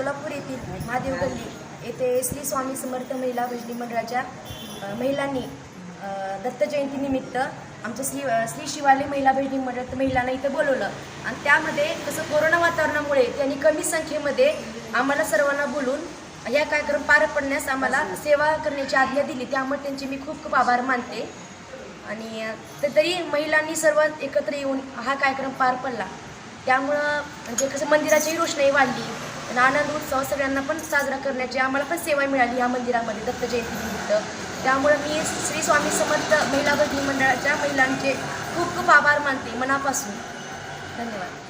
सोलापूर येथील महादेव गल्ली येथे श्री स्वामी समर्थ महिला भजनी मंडळाच्या महिलांनी दत्तजयंतीनिमित्त दत्त जयंतीनिमित्त आमच्या श्री श्री शिवालय महिला भजनी मंडळ महिलांना इथं बोलवलं. आणि त्यामध्ये कसं कोरोना वातावरणामुळे त्यांनी कमी संख्येमध्ये आम्हाला सर्वांना बोलून या कार्यक्रम पार पडण्यास आम्हाला सेवा करण्याची आज्ञा दिली. त्यामुळे त्यांचे मी खूप खूप आभार मानते. आणि तरी महिलांनी सर्व एकत्र येऊन हा कार्यक्रम पार पडला. त्यामुळं म्हणजे कसं मंदिराचीही रोषणाई वाढली. आणि आनंद उत्सव सगळ्यांना पण साजरा करण्याची आम्हाला पण सेवा मिळाली या मंदिरामध्ये दत्त जयंतीनिमित्त त्यामुळं मी श्री स्वामी समर्थ महिला भगिनी मंडळाच्या महिलांचे खूप खूप आभार मानते मनापासून. धन्यवाद.